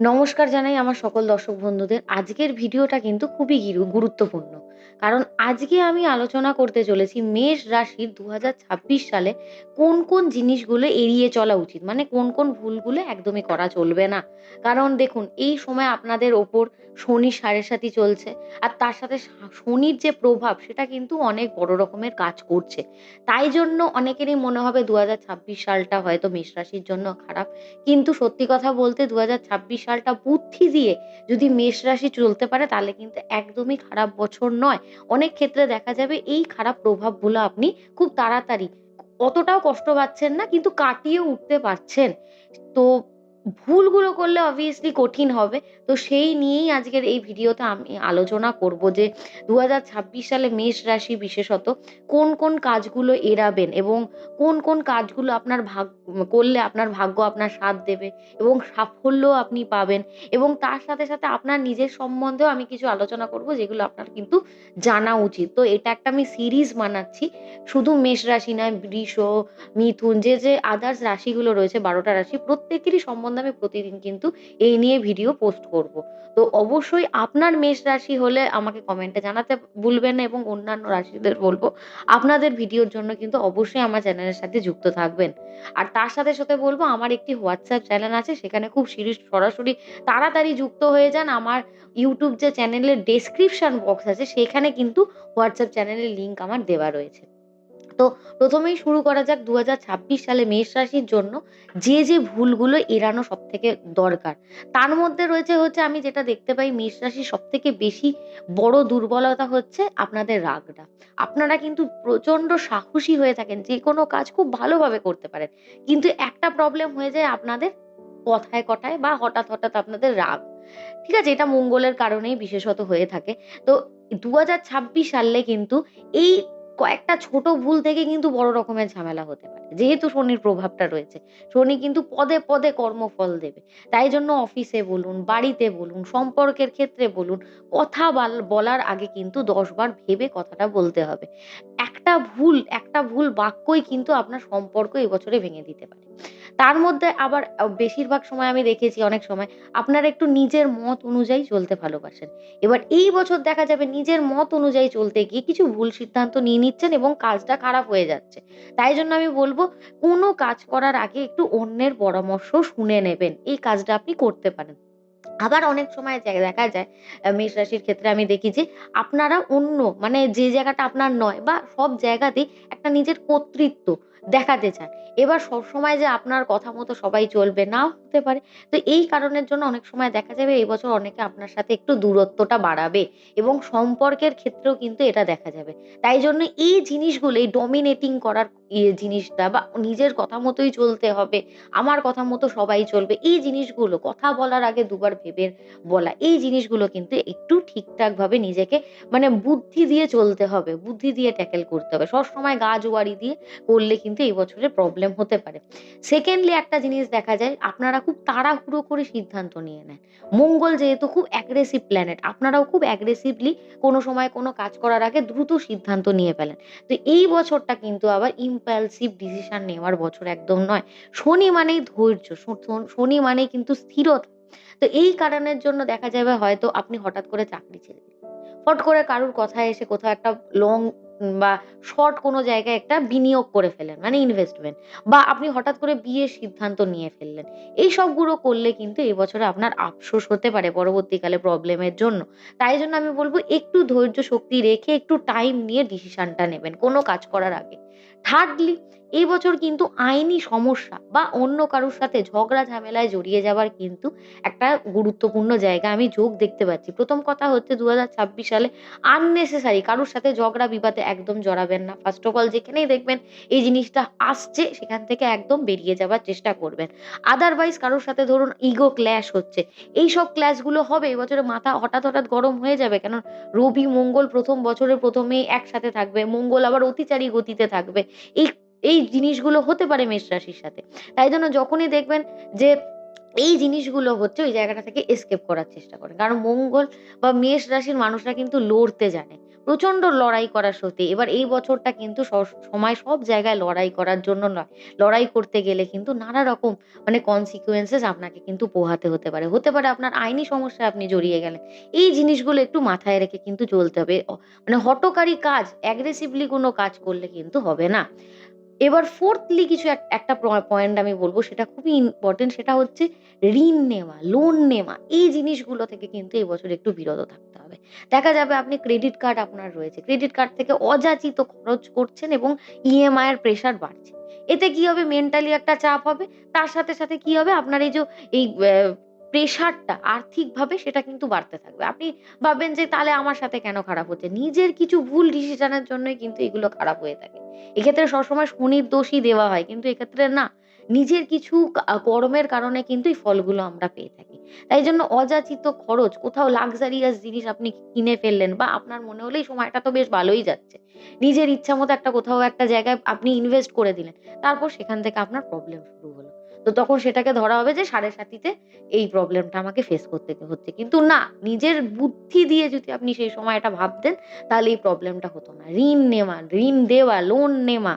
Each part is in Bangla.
নমস্কার জানাই আমার সকল দর্শক বন্ধুদের। আজকের ভিডিওটা কিন্তু খুবই গুরুত্বপূর্ণ। কারণ আজকে আমি আলোচনা করতে চলেছি মেষ রাশির ২০২৬ সালে কোন, কোন জিনিসগুলো এড়িয়ে চলা উচিত। মানে কোন, কোন ভুলগুলো একদমই করা চলবে না। কারণ দেখুন এই সময় আপনাদের ওপর শনি সাড়ে সাতি চলছে। আর তার সাথে শনির যে প্রভাব সেটা কিন্তু অনেক বড় রকমের কাজ করছে। তাই জন্য অনেকেরই মনে হবে ২০২৬ সালটা হয়তো মেষ রাশির জন্য খারাপ। কিন্তু সত্যি কথা বলতে ২০২৬ সালটা বুদ্ধি দিয়ে যদি মেষ রাশি চলতে পারে, তাহলে কিন্তু একদমই খারাপ বছর নয়। অনেক ক্ষেত্রে দেখা যাবে এই খারাপ প্রভাবগুলো আপনি খুব তাড়াতাড়ি, অতটাও কষ্ট পাচ্ছেন না, কিন্তু কাটিয়ে উঠতে পারছেন। তো ভুলগুলো করলে অবভিয়াসলি কঠিন হবে। তো সেই নিয়েই আজকের এই ভিডিওতে আমি আলোচনা করব যে ২০২৬ সালে মেষ রাশি বিশেষত কোন, কোন কাজগুলো এড়াবেন এবং কোন, কোন কাজগুলো আপনার ভাগ করলে আপনার ভাগ্য আপনার সাথ দেবে এবং সাফল্যও আপনি পাবেন এবং তার সাথে, সাথে আপনার নিজের সম্বন্ধেও আমি কিছু আলোচনা করব যেগুলো আপনার কিন্তু জানা উচিত। তো এটা একটা আমি সিরিজ বানাচ্ছি। শুধু মেষ রাশি নয় বৃষ, মিথুন যে, যে আদার্স রাশিগুলো রয়েছে বারোটা রাশি প্রত্যেকেরই সম্বন্ধে আমি প্রতিদিন কিন্তু এই নিয়ে ভিডিও পোস্ট করব। তো অবশ্যই আপনার মেষ রাশি হলে আমাকে কমেন্টে জানাতে ভুলবেন না এবং অন্যান্য রাশিদের বলব আপনাদের ভিডিওর জন্য কিন্তু অবশ্যই আমার চ্যানেলের সাথে যুক্ত থাকবেন। আর তার সাথে, সাথে বলব আমার একটি হোয়াটসঅ্যাপ চ্যানেল আছে সেখানে খুব সিরি সরাসরি তাড়াতাড়ি যুক্ত হয়ে যান। আমার ইউটিউব যে চ্যানেলের ডেসক্রিপশন বক্স আছে সেখানে কিন্তু WhatsApp চ্যানেলের লিংক আমার দেওয়া রয়েছে। তো প্রথমেই শুরু করা যাক ২০২৬ সালে মেষ রাশির জন্য যে, যে ভুলগুলো এড়ানো সব থেকে দরকার। তার মধ্যে রয়েছে হচ্ছে আমি যেটা দেখতে পাই মেষ রাশির সব থেকে বেশি বড় দুর্বলতা হচ্ছে আপনাদের রাগটা। আপনারা কিন্তু প্রচণ্ড সাহসী হয়ে থাকেন। যেকোনো কাজ খুব ভালোভাবে করতে পারেন। কিন্তু একটা প্রবলেম হয়ে যায় আপনাদের কথায়, কটায় বা হঠাৎ, হঠাৎ আপনাদের রাগ। ঠিক আছে? এটা মঙ্গলের কারণেই বিশেষত হয়ে থাকে। তো ২০২৬ সালে কিন্তু এই কয়েকটা ছোট ভুল থেকে কিন্তু বড় রকমের ঝামেলা হতে পারে। যেহেতু শনির প্রভাবটা রয়েছে। শনি কিন্তু পদে, পদে কর্মফল দেবে। তাই জন্য অফিসে বলুন, বাড়িতে বলুন, সম্পর্কের ক্ষেত্রে বলুন, কথা বাল বলার আগে কিন্তু দশবার ভেবে কথাটা বলতে হবে। একটা ভুল, একটা ভুল বাক্যই কিন্তু আপনার সম্পর্ক এবছরে ভেঙে দিতে পারে। তার মধ্যে আবার বেশিরভাগ সময় আমি দেখেছি অনেক সময় আপনারা একটু নিজের মত অনুযায়ী চলতে ভালোবাসেন। এবার এই বছর দেখা যাবে নিজের মত অনুযায়ী চলতে গিয়ে কিছু ভুল সিদ্ধান্ত নিয়ে নিচ্ছেন এবং কাজটা খারাপ হয়ে যাচ্ছে। তাই জন্য আমি বলব, কোনো কাজ করার আগে একটু অন্যের পরামর্শ শুনে নেবেন। এই কাজটা আপনি করতে পারেন। আবার অনেক সময় দেখা যায় মেষ রাশির ক্ষেত্রে আমি দেখি যে আপনারা অন্য মানে যে জায়গাটা আপনার নয় বা সব জায়গাতেই একটা নিজের কর্তৃত্ব দেখাতে চান। এবার সবসময় যে আপনার কথা মতো সবাই চলবে নাও হতে পারে। তো এই কারণের জন্য অনেক সময় দেখা যাবে এই বছর অনেকে আপনার সাথে একটু দূরত্বটা বাড়াবে এবং সম্পর্কের ক্ষেত্রেও কিন্তু এটা দেখা যাবে। তাই জন্য এই জিনিসগুলো এই ডমিনেটিং করার জিনিসটা বা নিজের কথা মতোই চলতে হবে, আমার কথা মতো সবাই চলবে। এই জিনিসগুলো কথা বলার আগে দুবার ভেবে বলা। এই জিনিসগুলো কিন্তু একটু ঠিকঠাকভাবে নিজেকে মানে বুদ্ধি দিয়ে চলতে হবে। বুদ্ধি দিয়ে ট্যাকেল করতে হবে। সবসময় গা জোয়ারি দিয়ে করলে কিন্তু এই বছরে প্রবলেম হতে পারে। সেকেন্ডলি একটা জিনিস দেখা যায় আপনারা খুব তাড়াহুড়ো করে সিদ্ধান্ত নিয়ে নেন। মঙ্গল যেহেতু খুব অ্যাগ্রেসিভ প্ল্যানেট আপনারাও খুব অ্যাগ্রেসিভলি কোনো সময় কোনো কাজ করার আগে দ্রুত সিদ্ধান্ত নিয়ে ফেলেন। তো এই বছরটা কিন্তু আবার ইমপালসিভ ডিসিশন নেওয়ার বছর একদম নয়। শনি মানেই ধৈর্য, শনি মানেই কিন্তু স্থিরতা। তো এই কারণের জন্য দেখা যাবে হয়তো আপনি হঠাৎ করে চাকরি ছেড়ে। ফট করে কারুর কথায় এসে কোথাও একটা লং বা শর্ট কোনো জায়গায় একটা বিনিয়োগ করে ফেলেন মানে ইনভেস্টমেন্ট বা আপনি হঠাৎ করে বিয়ের সিদ্ধান্ত নিয়ে ফেললেন। এই সবগুলো করলে কিন্তু এবছরে বছরে আপনার আফসোস হতে পারে পরবর্তীকালে প্রবলেমের জন্য। তাই জন্য আমি বলব, একটু ধৈর্য শক্তি রেখে একটু টাইম নিয়ে ডিসিশানটা নেবেন, কোনো কাজ করার আগে। থার্ডলি এই বছর কিন্তু আইনি সমস্যা বা অন্য কারোর সাথে ঝগড়া ঝামেলায় জড়িয়ে যাবার কিন্তু একটা গুরুত্বপূর্ণ জায়গা আমি যোগ দেখতে পাচ্ছি। প্রথম কথা হচ্ছে ২০২৬ সালে আননেসেসারি কারোর সাথে ঝগড়া বিবাদে একদম জড়াবেন না। ফার্স্ট অফ অল যেখানেই দেখবেন এই জিনিসটা আসছে সেখান থেকে একদম বেরিয়ে যাবার চেষ্টা করবেন। আদারওয়াইজ কারোর সাথে ধরুন ইগো ক্ল্যাশ হচ্ছে। এইসব ক্ল্যাশগুলো হবে এবছরে মাথা হঠাৎ, হঠাৎ গরম হয়ে যাবে। কেন রবি, মঙ্গল প্রথম বছরের প্রথমেই একসাথে থাকবে। মঙ্গল আবার অতিচারী গতিতে থাকবে। এই এই জিনিসগুলো হতে পারে মেষ রাশির সাথে। তাই জন্য যখনই দেখবেন যে এই জিনিসগুলো হচ্ছে ওই জায়গাটা থেকে এস্কেপ করার চেষ্টা করেন। কারণ মঙ্গল বা মেষ রাশির মানুষরা কিন্তু লড়তে জানে। প্রচণ্ড লড়াই করার সত্যি। এবার এই বছরটা কিন্তু সময় সব জায়গায় লড়াই করার জন্য নয়। লড়াই করতে গেলে কিন্তু নানা রকম মানে কনসিকুয়েন্সেস আপনাকে কিন্তু পোহাতে হতে পারে। হতে পারে আপনার আইনি সমস্যায় আপনি জড়িয়ে গেলেন। এই জিনিসগুলো একটু মাথায় রেখে কিন্তু চলতে হবে। মানে হঠকারী কাজ অ্যাগ্রেসিভলি কোনো কাজ করলে কিন্তু হবে না। এবার ফোর্থলি কিছু এক একটা পয়েন্ট আমি বলব সেটা খুবই ইম্পোর্টেন্ট সেটা হচ্ছে ঋণ নেওয়া, লোন নেওয়া এই জিনিসগুলো থেকে কিন্তু এই বছর একটু বিরত থাকতে হবে। দেখা যাবে আপনি ক্রেডিট কার্ড আপনার রয়েছে। ক্রেডিট কার্ড থেকে অযাচিত খরচ করছেন এবং ইএমআই এর প্রেশার বাড়ছে। এতে কি হবে মেন্টালি একটা চাপ হবে। তার সাথে, সাথে কি হবে আপনার এই যে এই প্রেশারটা আর্থিকভাবে সেটা কিন্তু বাড়তে থাকবে। আপনি ভাববেন যে, তাহলে আমার সাথে কেন খারাপ হচ্ছে? নিজের কিছু ভুল ডিসিশনের জন্যই কিন্তু এগুলো খারাপ হয়ে থাকে। এক্ষেত্রে সবসময় শনির দোষই দেওয়া হয়। কিন্তু এক্ষেত্রে না। নিজের কিছু কর্মের কারণে কিন্তু এই ফলগুলো আমরা পেয়ে থাকি। তাই জন্য অযাচিত খরচ, কোথাও লাক্সারিয়াস জিনিস আপনি কিনে ফেললেন বা আপনার মনে হলো এই সময়টা তো বেশ ভালোই যাচ্ছে। নিজের ইচ্ছা মতো একটা কোথাও একটা জায়গায় আপনি ইনভেস্ট করে দিলেন। তারপর সেখান থেকে আপনার প্রবলেম শুরু হলো। তো তখন সেটাকে ধরা হবে যে সাড়ে সাতিতে এই প্রবলেমটা আমাকে ফেস করতে হচ্ছে। কিন্তু না, নিজের বুদ্ধি দিয়ে যদি আপনি সেই সময়টা ভাবতেন তাহলে এই প্রবলেমটা হতো না। ঋণ নেওয়া, ঋণ দেওয়া, লোন নেওয়া,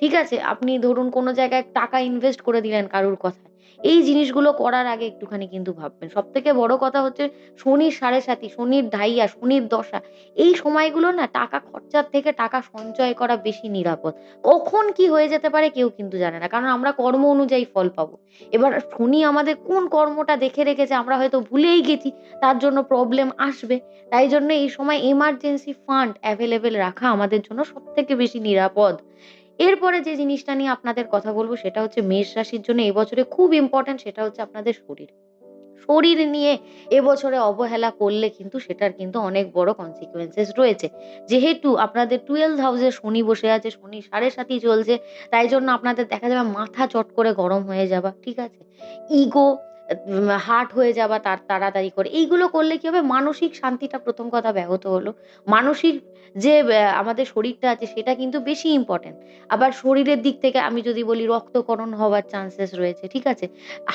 ঠিক আছে? আপনি ধরুন কোনো জায়গায় টাকা ইনভেস্ট করে দিলেন কারুর কথায়। এই জিনিসগুলো করার আগে একটুখানি কিন্তু ভাববেন। সব থেকে বড় কথা হচ্ছে শনির সাড়ে সাতি, শনির ঢাইয়া, শনির দশা এই সময়গুলো না টাকা খরচার থেকে টাকা সঞ্চয় করা বেশি নিরাপদ। কখন কি হয়ে যেতে পারে কেউ কিন্তু জানে না। কারণ আমরা কর্ম অনুযায়ী ফল পাবো। এবার শনি আমাদের কোন কর্মটা দেখে রেখেছে আমরা হয়তো ভুলেই গেছি। তার জন্য প্রবলেম আসবে। তাই জন্য এই সময় এমার্জেন্সি ফান্ড এভেইলেবল রাখা আমাদের জন্য সবথেকে বেশি নিরাপদ। এরপরে যে জিনিসটা নিয়ে আপনাদের কথা বলব সেটা হচ্ছে মেষ রাশির জন্য এবছরে খুব ইম্পোর্টেন্ট সেটা হচ্ছে আপনাদের শরীর। শরীর নিয়ে এবছরে অবহেলা করলে কিন্তু সেটার কিন্তু অনেক বড় consequences রয়েছে। যেহেতু আপনাদের 12th হাউস শনি বসে আছে, শনি সাড়ে সাতই চলছে। তাই জন্য আপনাদের দেখা যাবে মাথা চট করে গরম হয়ে যাওয়া, ঠিক আছে? ইগো হার্ট হয়ে যাওয়া তার তাড়াতাড়ি করে। এইগুলো করলে কি হবে মানসিক শান্তিটা প্রথম কথা ব্যাহত হলো। মানসিক যে আমাদের শরীরটা আছে সেটা কিন্তু বেশি ইম্পোর্টেন্ট। আবার শরীরের দিক থেকে আমি যদি বলি রক্তকরণ হওয়ার চান্সেস রয়েছে, ঠিক আছে?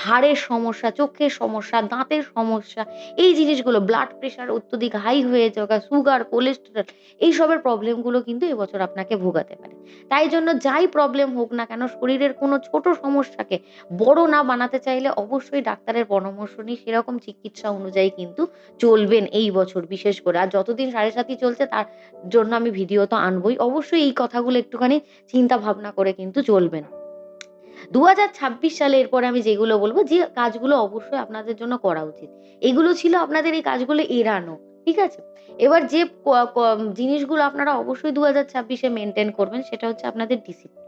হাড়ের সমস্যা, চোখের সমস্যা, দাঁতের সমস্যা এই জিনিসগুলো ব্লাড প্রেশার অত্যধিক হাই হয়ে যাওয়া, সুগার, কোলেস্টেরল এইসবের প্রবলেমগুলো কিন্তু এবছর আপনাকে ভোগাতে পারে। তাই জন্য যাই প্রবলেম হোক না কেন শরীরের কোনো ছোট সমস্যাকে বড় না বানাতে চাইলে অবশ্যই ডাক্তারের পরামর্শ নিয়ে সেরকম চিকিৎসা অনুযায়ী কিন্তু চলবেন এই বছর বিশেষ করে। আর যতদিন সাড়ে সাতি চলছে তার জন্য আমি ভিডিও তো আনবই। অবশ্যই এই কথাগুলো একটুখানি চিন্তা ভাবনা করে কিন্তু চলবেন। ২০২৬ সালে এরপরে আমি যেগুলো বলব যে কাজগুলো অবশ্যই আপনাদের জন্য করা উচিত। এগুলো ছিল আপনাদের এই কাজগুলো এড়ানো, ঠিক আছে? এবার যে জিনিসগুলো আপনারা অবশ্যই দু হাজার ছাব্বিশে মেনটেন করবেন সেটা হচ্ছে আপনাদের ডিসিপ্লিন।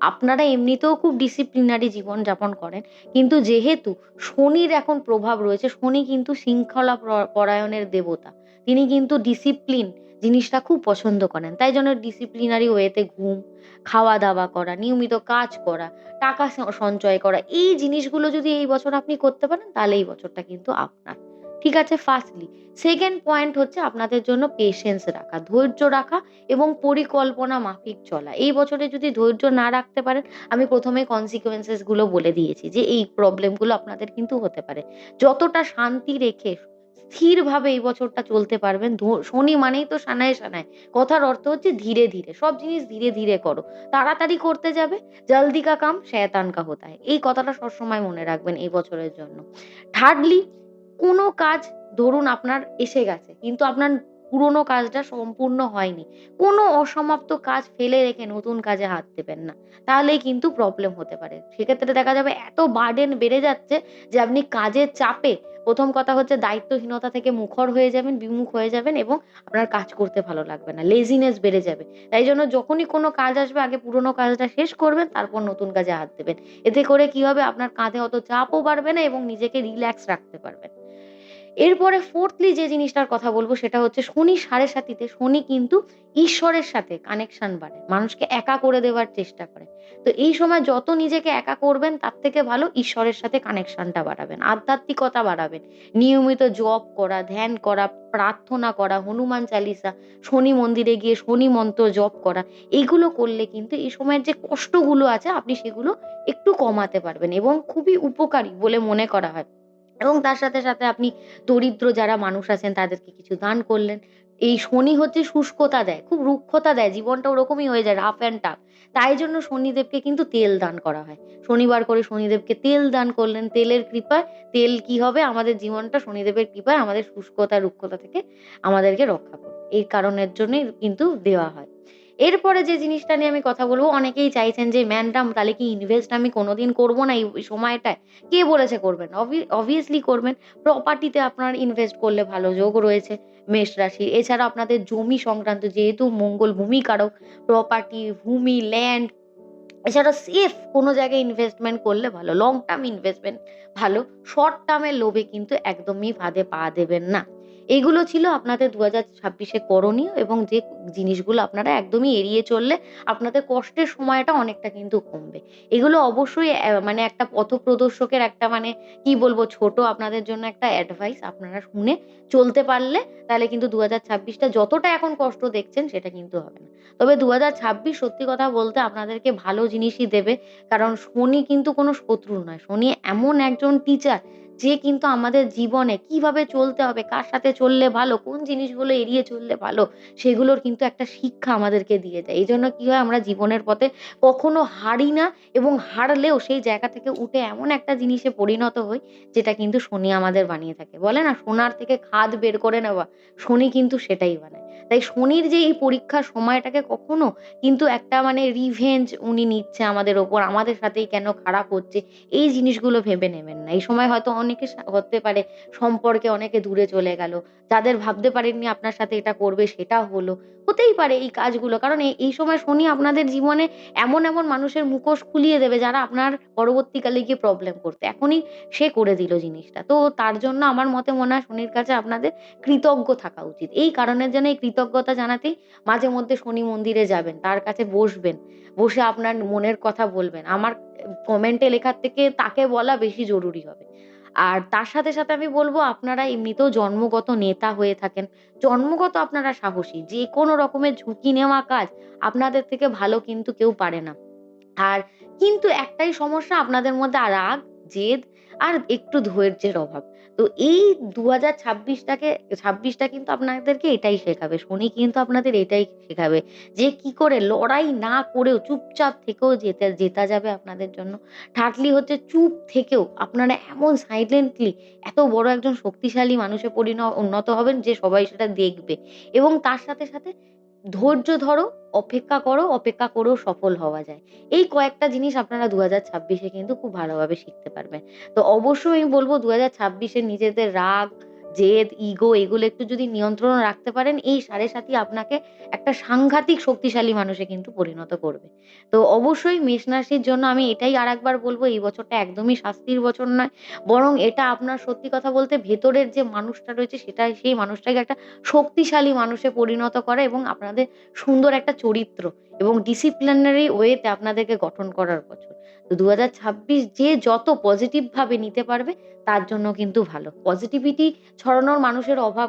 আপনারা এমনিতেও খুব ডিসিপ্লিনারি জীবনযাপন করেন। কিন্তু যেহেতু শনির এখন প্রভাব রয়েছে, শনি কিন্তু শৃঙ্খলা প্র পরায়ণের দেবতা। তিনি কিন্তু ডিসিপ্লিন জিনিসটা খুব পছন্দ করেন। তাই জন্য ডিসিপ্লিনারি ওয়েতে ঘুম, খাওয়া-দাওয়া করা, নিয়মিত কাজ করা, টাকা সঞ্চয় করা এই জিনিসগুলো যদি এই বছর আপনি করতে পারেন তাহলে এই বছরটা কিন্তু আপনার। ঠিক আছে? ফার্স্টলি। সেকেন্ড পয়েন্ট হচ্ছে আপনাদের জন্য পেশেন্স রাখা, ধৈর্য রাখা এবং পরিকল্পনা মাফিক চলা। এই বছরে যদি ধৈর্য না রাখতে পারেন আমি ১ম এই consequences গুলো বলে দিয়েছি যে এই প্রবলেমগুলো আপনাদের কিন্তু হতে পারে। যতটা শান্তি রেখে স্থিরভাবে এই বছরটা চলতে পারবেন শনি মানেই তো সানায়, সানায়। কথার অর্থ হচ্ছে ধীরে, ধীরে। সব জিনিস ধীরে, ধীরে করো। তাড়াতাড়ি করতে যাবে জলদি কা কাম শয়তান কা হোতা। এই কথাটা সবসময় মনে রাখবেন এই বছরের জন্য। থার্ডলি কোনো কাজ ধরুন আপনার এসে গেছে কিন্তু আপনার পুরোনো কাজটা সম্পূর্ণ হয়নি। কোনো অসমাপ্ত কাজ ফেলে রেখে নতুন কাজে হাত দেবেন না। তাহলেই কিন্তু প্রবলেম হতে পারে। সেক্ষেত্রে দেখা যাবে এত বার্ডেন বেড়ে যাচ্ছে যে আপনি কাজের চাপে প্রথম কথা হচ্ছে দায়িত্বহীনতা থেকে মুখর হয়ে যাবেন, বিমুখ হয়ে যাবেন এবং আপনার কাজ করতে ভালো লাগবে না। লেজিনেস বেড়ে যাবে। তাই জন্য যখনই কোনো কাজ আসবে আগে পুরোনো কাজটা শেষ করবেন তারপর নতুন কাজে হাত দেবেন। এতে করে কি হবে আপনার কাঁধে অত চাপও বাড়বে না এবং নিজেকে রিল্যাক্স রাখতে পারবেন। এরপরে ফোর্থলি যে জিনিসটার কথা বলব সেটা হচ্ছে শনি সাড়ে সাতিতে, শনি কিন্তু ঈশ্বরের সাথে কানেকশন বাড়ায় মানুষকে একা করে দেওয়ার চেষ্টা করে। তো এই সময় যত নিজেকে একা করবেন, তার থেকে ভালো ঈশ্বরের সাথে কানেকশনটা বাড়াবেন, আধ্যাত্মিকতা বাড়াবেন। নিয়মিত জপ করা, ধ্যান করা, প্রার্থনা করা, হনুমান চালিসা, শনি মন্দিরে গিয়ে শনি মন্ত্র জপ করা, এগুলো করলে কিন্তু এই সময়ের যে কষ্টগুলো আছে, আপনি সেগুলো একটু কমাতে পারবেন এবং খুবই উপকারী বলে মনে করা হয়। এবং তার সাথে সাথে আপনি দরিদ্র যারা মানুষ আছেন, তাদেরকে কিছু দান করলেন। এই শনি হচ্ছে শুষ্কতা দেয়, খুব রুক্ষতা দেয়, জীবনটা ওরকমই হয়ে যায় রাফ অ্যান্ড টাফ তাই জন্য শনিদেবকে কিন্তু তেল দান করা হয়। শনিবার করে শনিদেবকে তেল দান করলেন, তেলের কৃপায়। তেল কি হবে? আমাদের জীবনটা শনিদেবের কৃপায়, আমাদের শুষ্কতা, রুক্ষতা থেকে আমাদেরকে রক্ষা করবে। এই কারণের জন্যই কিন্তু দেওয়া হয়। এরপরে যে জিনিসটা নিয়ে আমি কথা বলব, অনেকেই চাইছেন যে ম্যানডাম তাহলে কি ইনভেস্ট আমি কোনোদিন করব না এই সময়টায়? কে বলেছে করবেন? অবভিয়াসলি করবেন। প্রপার্টিতে আপনার ইনভেস্ট করলে ভালো যোগ রয়েছে, মেষ রাশির। এছাড়া আপনাদের জমি সংক্রান্ত যেহেতু মঙ্গল ভূমিকারক প্রপার্টি ভূমি ল্যান্ড এছাড়া সেফ কোনো জায়গায় ইনভেস্টমেন্ট করলে ভালো। লং টার্ম ইনভেস্টমেন্ট ভালো। শর্ট টার্মের লোভে কিন্তু একদমই ফাঁদে পা দেবেন না। এগুলো ছিল আপনাদের দু হাজার ছাব্বিশে করণীয় এবং যে জিনিসগুলো আপনারা একদমই এড়িয়ে চললে আপনাদের কষ্টের সময়টা অনেকটা কিন্তু কমবে। এগুলো অবশ্যই মানে একটা পথপ্রদর্শকের একটা মানে কি বলব, ছোট আপনাদের জন্য একটা অ্যাডভাইস আপনারা শুনে চলতে পারলে তাহলে কিন্তু দু হাজার ছাব্বিশটা যতটা এখন কষ্ট দেখছেন সেটা কিন্তু হবে না। তবে দু হাজার ছাব্বিশ সত্যি কথা বলতে আপনাদেরকে ভালো জিনিসই দেবে। কারণ শনি কিন্তু কোনো শত্রু নয়। শনি এমন একজন টিচার যে কিন্তু আমাদের জীবনে কীভাবে চলতে হবে, কার সাথে চললে ভালো, কোন জিনিসগুলো এড়িয়ে চললে ভালো, সেগুলোর কিন্তু একটা শিক্ষা আমাদেরকে দিয়ে যায় এই জন্য কী হয়, আমরা জীবনের পথে কখনো হারি না এবং হারলেও সেই জায়গা থেকে উঠে এমন একটা জিনিসে পরিণত হই, যেটা কিন্তু শনি আমাদের বানিয়ে থাকে। বলে না, সোনার থেকে খাদ বের করে নেওয়া, শনি কিন্তু সেটাই বানায়। তাই শনির যে এই পরীক্ষার সময়টাকে কখনো কিন্তু একটা মানে রিভেঞ্জ উনি নিচ্ছে আমাদের ওপর, আমাদের সাথেই কেন খারাপ হচ্ছে, এই জিনিসগুলো ভেবে নেবেন না। এই সময় হয়তো অনেকে সা- হতে পারে সম্পর্কে অনেকে দূরে চলে গেল। যাদের ভাবতে পারেননি আপনার সাথে এটা করবে, সেটা হলো। হতেই পারে এই কাজগুলো। কারণ এই সময় শনি আপনাদের জীবনে এমন এমন মানুষের মুখোশ খুলিয়ে দেবে যারা আপনার পরবর্তীকালে গিয়ে প্রবলেম করতে। এখনই সে করে দিল জিনিসটা। তো তার জন্য আমার মতে মনে হয় শনির কাছে আপনাদের কৃতজ্ঞ থাকা উচিত। এই কারণের জন্য এই কৃতজ্ঞতা জানাতেই মাঝে মধ্যে শনি মন্দিরে যাবেন, তার কাছে বসবেন, বসে আপনার মনের কথা বলবেন। আমার কমেন্টে লেখার থেকে তাকে বলা বেশি জরুরি হবে। আর তার সাথে সাথে আমি বলব আপনারা এমনিতেও জন্মগত নেতা হয়ে থাকেন। জন্মগত আপনারা সাহসী। যে কোনো রকমের ঝুঁকি নেওয়া কাজ আপনাদের থেকে ভালো কিন্তু কেউ পারে না। আর কিন্তু একটাই সমস্যা আপনাদের মধ্যে রাগ, জেদ আর একটু ধৈর্যের অভাব। তো এই দু হাজার ছাব্বিশটাকে, ছাব্বিশটা কিন্তু আপনাদেরকে এটাই শেখাবে, শনি কিন্তু আপনাদের এটাই শেখাবে যে কি করে লড়াই না করেও চুপচাপ থেকেও যেতে, জেতা যাবে আপনাদের জন্য। থার্ডলি হচ্ছে চুপ থেকেও আপনারা এমন সাইলেন্টলি এত বড় একজন শক্তিশালী মানুষে পরিণ, উন্নত হবেন যে সবাই সেটা দেখবে। এবং তার সাথে সাথে ধৈর্য ধরো, অপেক্ষা করো, অপেক্ষা করেও সফল হওয়া যায়। এই কয়েকটা জিনিস আপনারা দু হাজার ছাব্বিশে কিন্তু খুব ভালোভাবে শিখতে পারবেন। তো অবশ্যই আমি বলব দু হাজার ছাব্বিশে নিজেদের রাগ জেদ ইগো এগুলো একটু যদি নিয়ন্ত্রণ রাখতে পারেন, এই সাড়ে সাথী আপনাকে একটা সাংঘাতিক শক্তিশালী মানুষে কিন্তু পরিণত করবে। তো অবশ্যই মেষ রাশির জন্য আমি এটাই আর একবার বলব, এই বছরটা একদমই শাস্তির বছর নয়। বরং এটা আপনার সত্যি কথা বলতে ভেতরের যে মানুষটা রয়েছে, সেটা সেই মানুষটাকে একটা শক্তিশালী মানুষে পরিণত করে এবং আপনাদের সুন্দর একটা চরিত্র এবং ডিসিপ্লিনারি ওয়েতে আপনাদেরকে গঠন করার বছর। তো দু হাজার ছাব্বিশ যে যত পজিটিভভাবে নিতে পারবে, তার জন্য কিন্তু ভালো। পজিটিভিটি ছড়ানোর মানুষের অভাব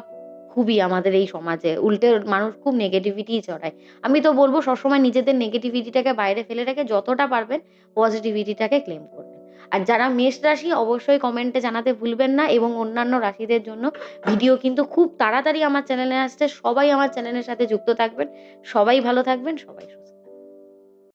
খুবই আমাদের এই সমাজে। উল্টে মানুষ খুব নেগেটিভিটি ছড়ায়। আমি তো বলব সবসময় নিজেদের নেগেটিভিটিটাকে বাইরে ফেলে রেখে যতটা পারবেন পজিটিভিটিটাকে ক্লেম করবেন আর যারা মেষ রাশি, অবশ্যই কমেন্টে জানাতে ভুলবেন না এবং অন্যান্য রাশিদের জন্য ভিডিও কিন্তু খুব তাড়াতাড়ি আমার চ্যানেলে আসছে। সবাই আমার চ্যানেলের সাথে যুক্ত থাকবেন। সবাই ভালো থাকবেন, সবাই সুস্থ